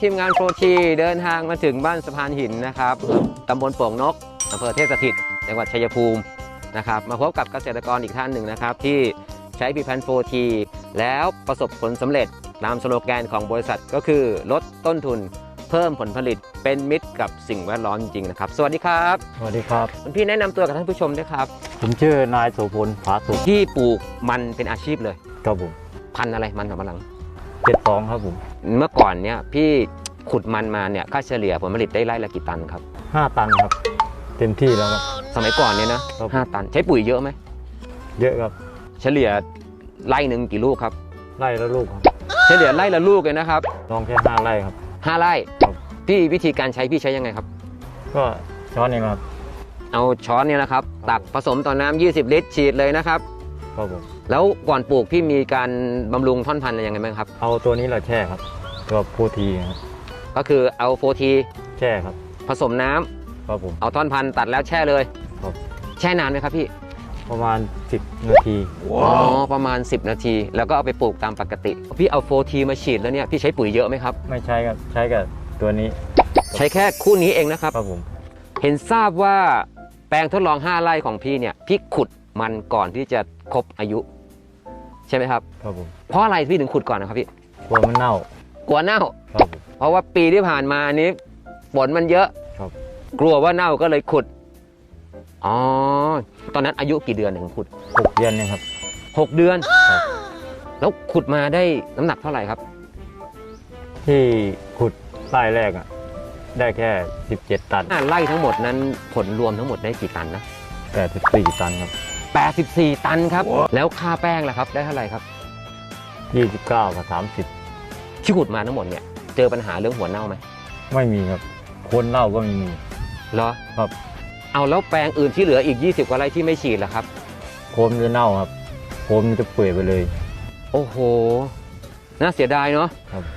ทีมงานโปรทีเดินทางมาถึงบ้านสะพานหินนะครับตำบลโป่งนกอำเภอเทพสถิตจังหวัดชัยภูมินะครับมาพบกับเกษตรกรอีกท่านหนึ่งนะครับ ที่ใช้ผลิตภัณฑ์โฟทีแล้วประสบผลสำเร็จตามสโลแกนของบริษัทก็คือลดต้นทุนเพิ่มผลผลิตเป็นมิตรกับสิ่งแวดล้อมจริงๆนะครับ สวัสดีครับ สวัสดีครับคุณพี่แนะนำตัวกับท่านผู้ชมด้วยครับ ผมชื่อนายโสพลผาสุขที่ปลูกมันเป็นอาชีพเลย ครับผม พันธุ์อะไรมันสำปะหลังเจ็ดสองครับผม เมื่อก่อนเนี่ยพี่ขุดมันมาเนี่ยค่าเฉลี่ยผลผลิตได้ไร่ละกี่ตันครับ ห้าตันครับ เต็มที่แล้วครับ สมัยก่อนเนี่ยนะครับ ห้าตันใช้ปุ๋ยเยอะไหมเยอะครับเฉลี่ยไร่หนึ่งกี่ลูกครับ ไร่ละลูกครับเฉลี่ยไร่ละลูกเลยนะครับลองแค่ห้าไร่ครับ ห้าไร่ครับ พี่วิธีการใช้พี่ใช้ยังไงครับ ก็ช้อนเองครับ เอาช้อนเนี่ยนะครับ ตักผสมต่อน้ำ20 ลิตรฉีดเลยนะครับ ครับผมแล้วก่อนปลูกพี่มีการบำรุงท่อนพันธุ์อะไรยังไงบ้างครับ เอาตัวนี้เราแช่ครับตัวโพธีครับก็คือเอาโฟทีแช่ครับผสมน้ำครับผมเอาท่อนพันธุ์ตัดแล้วแช่เลย ครับแช่นานไหมครับพี่ประมาณ 10 นาทีอ๋อประมาณ 10 นาที แล้วก็เอาไปปลูกตามปกติ พี่เอาโฟทีมาฉีดแล้วเนี่ยพี่ใช้ปุ๋ยเยอะไหมครับ ไม่ใช้ครับใช้กับตัวนี้ใช้แค่คู่นี้เองนะครับ ครับผม เห็นทราบว่าแปลงทดลอง 5 ไร่ของพี่เนี่ย พี่ขุด มันก่อนที่จะครบอายุ ใช่ไหมครับ ครับผมเพราะอะไรพี่ถึงขุดก่อนนะครับพี่ กลัวมันเน่ากลัวเน่า ครับผม เพราะว่าปีที่ผ่านมานี้ฝนมันเยอะครับ กลัวว่าเน่าก็เลยขุดอ๋อตอนนั้นอายุกี่เดือนถึงขุดหกเดือนเนี่ยครับ6เดือน ครับ แล้วขุดมาได้น้ำหนักเท่าไหร่ครับ ที่ขุดไร่แรกอะ ได้แค่ 17 ตันไร่ทั้งหมดนั้นผลรวมทั้งหมดได้กี่ตันนะ 84 ตันครับ 84 ตันครับ แล้วค่าแป้งล่ะครับ ได้เท่าไหร่ครับ 29กับที่ขุดมาทั้งหมดเนี่ย เจอปัญหาเรื่องหัวเน่าไหม30ไม่มีครับ คนเน่าก็ไม่มีเหรอ ครับ เอาแล้วแปลงอื่นที่เหลืออีก 20 กว่าไร่ที่ไม่ฉีดล่ะครับ โคนมันจะเน่าครับ โคนมันจะเปื่อยไปเลย โอ้โห น่าเสียดายเนาะครับ